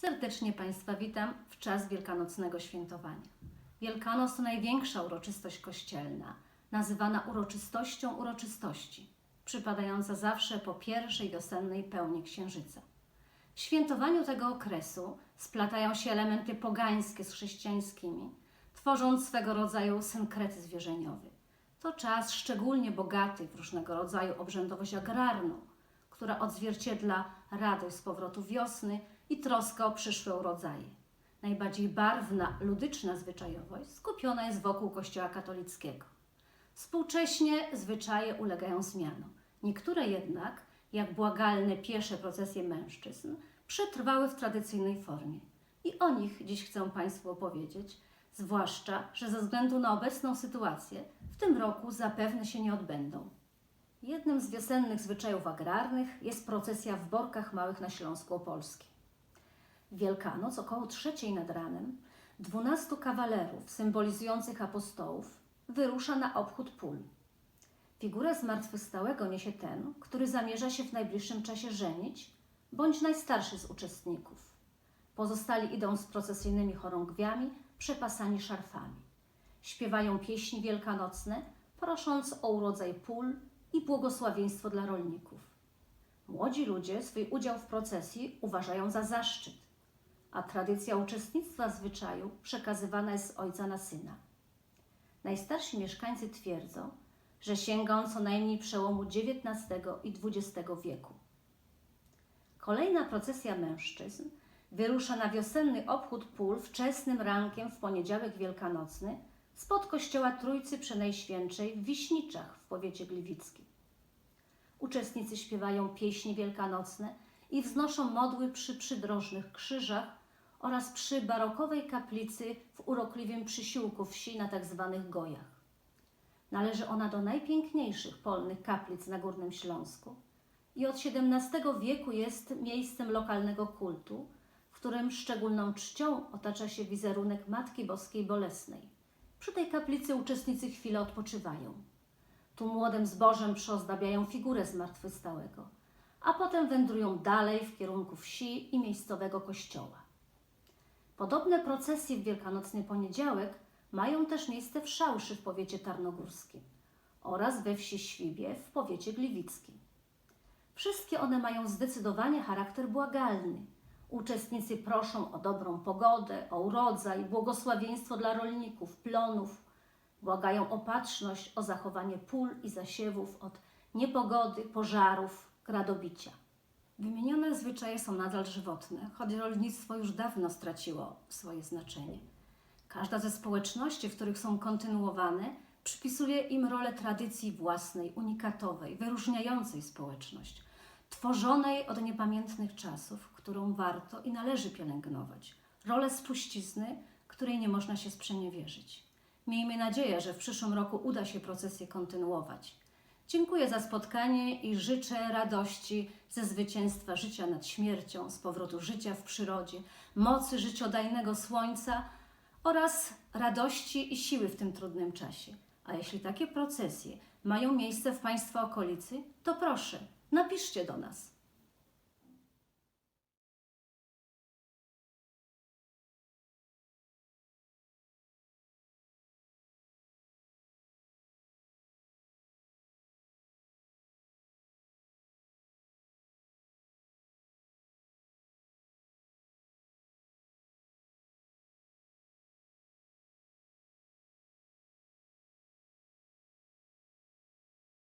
Serdecznie Państwa witam w czas wielkanocnego świętowania. Wielkanoc to największa uroczystość kościelna, nazywana uroczystością uroczystości, przypadająca zawsze po pierwszej wiosennej pełni księżyca. W świętowaniu tego okresu splatają się elementy pogańskie z chrześcijańskimi, tworząc swego rodzaju synkretyzm wierzeniowy. To czas szczególnie bogaty w różnego rodzaju obrzędowość agrarną, która odzwierciedla radość z powrotu wiosny i troskę o przyszłe urodzaje. Najbardziej barwna, ludyczna zwyczajowość skupiona jest wokół Kościoła katolickiego. Współcześnie zwyczaje ulegają zmianom. Niektóre jednak, jak błagalne piesze procesje mężczyzn, przetrwały w tradycyjnej formie. I o nich dziś chcę Państwu opowiedzieć, zwłaszcza, że ze względu na obecną sytuację w tym roku zapewne się nie odbędą. Jednym z wiosennych zwyczajów agrarnych jest procesja w Borkach Małych na Śląsku Opolskim. Wielkanoc około trzeciej nad ranem dwunastu kawalerów symbolizujących apostołów wyrusza na obchód pól. Figurę zmartwychwstałego niesie ten, który zamierza się w najbliższym czasie żenić, bądź najstarszy z uczestników. Pozostali idą z procesyjnymi chorągwiami, przepasani szarfami. Śpiewają pieśni wielkanocne, prosząc o urodzaj pól i błogosławieństwo dla rolników. Młodzi ludzie swój udział w procesji uważają za zaszczyt, a tradycja uczestnictwa w zwyczaju przekazywana jest z ojca na syna. Najstarsi mieszkańcy twierdzą, że sięga on co najmniej przełomu XIX i XX wieku. Kolejna procesja mężczyzn wyrusza na wiosenny obchód pól wczesnym rankiem w poniedziałek wielkanocny spod kościoła Trójcy Przenajświętszej w Wiśniczach w powiecie gliwickim. Uczestnicy śpiewają pieśni wielkanocne i wznoszą modły przy przydrożnych krzyżach oraz przy barokowej kaplicy w urokliwym przysiłku wsi na tzw. gojach. Należy ona do najpiękniejszych polnych kaplic na Górnym Śląsku i od XVII wieku jest miejscem lokalnego kultu, w którym szczególną czcią otacza się wizerunek Matki Boskiej Bolesnej. Przy tej kaplicy uczestnicy chwilę odpoczywają. Tu młodym zbożem przyozdabiają figurę zmartwychwstałego, a potem wędrują dalej w kierunku wsi i miejscowego kościoła. Podobne procesje w Wielkanocny Poniedziałek mają też miejsce w Szałszy w powiecie tarnogórskim oraz we wsi Świbie w powiecie gliwickim. Wszystkie one mają zdecydowanie charakter błagalny. Uczestnicy proszą o dobrą pogodę, o urodzaj, błogosławieństwo dla rolników, plonów, błagają opatrzność, o zachowanie pól i zasiewów od niepogody, pożarów, gradobicia. Wymienione zwyczaje są nadal żywotne, choć rolnictwo już dawno straciło swoje znaczenie. Każda ze społeczności, w których są kontynuowane, przypisuje im rolę tradycji własnej, unikatowej, wyróżniającej społeczność, tworzonej od niepamiętnych czasów, którą warto i należy pielęgnować. Rolę spuścizny, której nie można się sprzeniewierzyć. Miejmy nadzieję, że w przyszłym roku uda się procesję kontynuować. Dziękuję za spotkanie i życzę radości ze zwycięstwa życia nad śmiercią, z powrotu życia w przyrodzie, mocy życiodajnego słońca oraz radości i siły w tym trudnym czasie. A jeśli takie procesje mają miejsce w Państwa okolicy, to proszę, napiszcie do nas.